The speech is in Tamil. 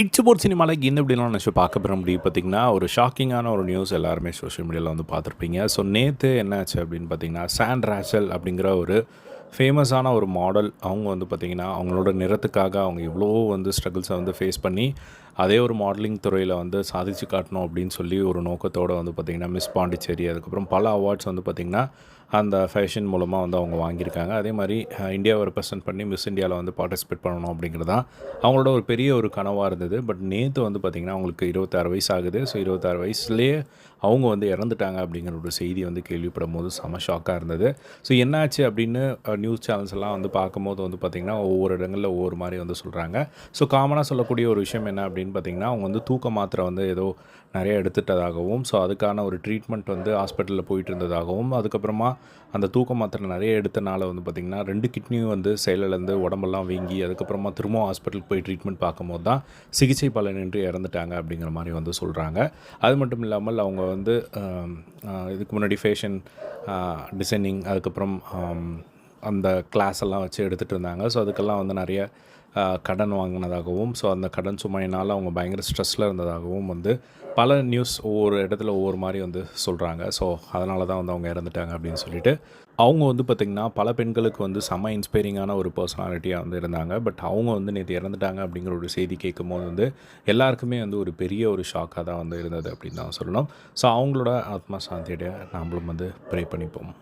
இட்ஸ் போர்ட் சினிமாவில் என்ன இப்படிலாம் நினச்சி பார்க்க போகிற முடியும் பார்த்திங்கன்னா ஒரு ஷாக்கிங்கான ஒரு நியூஸ் எல்லாருமே சோஷியல் மீடியாவில் வந்து பார்த்துருப்பீங்க. ஸோ நேற்று என்னாச்சு அப்படின்னு பார்த்தீங்கன்னா சாண்ட் ராசல் அப்படிங்கிற ஒரு ஃபேமஸான ஒரு மாடல். அவங்க வந்து பார்த்திங்கன்னா அவங்களோட நிறத்துக்காக அவங்க எவ்வளோ வந்து ஸ்ட்ரகிள்ஸை வந்து ஃபேஸ் பண்ணி அதே ஒரு மாடலிங் துறையில் வந்து சாதிச்சு காட்டணும் அப்படின்னு சொல்லி ஒரு நோக்கத்தோடு வந்து பார்த்திங்கன்னா மிஸ் பாண்டிச்சேரி அதுக்கப்புறம் பல அவார்ட்ஸ் வந்து பார்த்திங்கன்னா அந்த ஃபேஷன் மூலமாக வந்து அவங்க வாங்கியிருக்காங்க. அதே மாதிரி இந்தியாவை ரெப்ரசன்ட் பண்ணி மிஸ் இந்தியாவில் வந்து பார்ட்டிசிபேட் பண்ணணும் அப்படிங்கிறது தான் அவங்களோட ஒரு பெரிய ஒரு கனவாக இருந்தது. பட் நேற்று வந்து பார்த்திங்கன்னா அவங்களுக்கு இருபத்தாறு வயசு ஆகுது. ஸோ இருபத்தாறு வயசுலேயே அவங்க வந்து இறந்துட்டாங்க அப்படிங்கிற ஒரு செய்தி வந்து கேள்விப்படும் போது செம ஷாக்காக இருந்தது. ஸோ என்னாச்சு அப்படின்னு நியூஸ் சேனல்ஸ் எல்லாம் வந்து பார்க்கும்போது வந்து பார்த்திங்கன்னா ஒவ்வொரு இடங்களில் ஒவ்வொரு மாதிரி வந்து சொல்கிறாங்க ஸோ காமனாக சொல்லக்கூடிய ஒரு விஷயம் என்ன அப்படின்னு பார்த்திங்கன்னா அவங்க வந்து தூக்க மாத்திரை வந்து ஏதோ நிறைய எடுத்துட்டதாகவும் ஸோ அதுக்கான ஒரு ட்ரீட்மெண்ட் வந்து ஹாஸ்பிட்டலில் போயிட்டு இருந்ததாகவும் அதுக்கப்புறமா அந்த தூக்க மாத்திரை நிறைய எடுத்தனால வந்து பார்த்திங்கன்னா ரெண்டு கிட்னியும் வந்து செயலிலேருந்து உடம்பெல்லாம் வீங்கி அதுக்கப்புறமா திரும்பவும் ஹாஸ்பிட்டலுக்கு போய் ட்ரீட்மெண்ட் பார்க்கும்போது தான் சிகிச்சை பலனின்றி இறந்துட்டாங்க அப்படிங்கிற மாதிரி வந்து சொல்கிறாங்க அது மட்டும் இல்லாமல் அவங்க வந்து இதுக்கு முன்னாடி ஃபேஷன் டிசைனிங் அதுக்கப்புறம் அந்த கிளாஸ் எல்லாம் வச்சு எடுத்துகிட்டு இருந்தாங்க. ஸோ அதுக்கெல்லாம் வந்து நிறைய கடன் வாங்கினதாகவும் ஸோ அந்த கடன் சுமையினால் அவங்க பயங்கர ஸ்ட்ரெஸ்ஸில் இருந்ததாகவும் வந்து பல நியூஸ் ஒவ்வொரு இடத்துல ஒவ்வொரு மாதிரி வந்து சொல்கிறாங்க ஸோ அதனால தான் வந்து அவங்க இறந்துட்டாங்க அப்படின்னு சொல்லிட்டு. அவங்க வந்து பார்த்திங்கன்னா பல பெண்களுக்கு வந்து செம இன்ஸ்பைரிங்கான ஒரு பர்சனாலிட்டியாக வந்து இருந்தாங்க. பட் அவங்க வந்து நேற்று இறந்துட்டாங்க அப்படிங்கிற ஒரு செய்தி கேட்கும் போது வந்து எல்லாருக்குமே வந்து ஒரு பெரிய ஒரு ஷாக்காக தான் வந்து இருந்தது அப்படின்னு தான் சொல்லணும். ஸோ அவங்களோட ஆத்மா சாந்தியடைய நாமளும் வந்து ப்ரே பண்ணிப்போம்.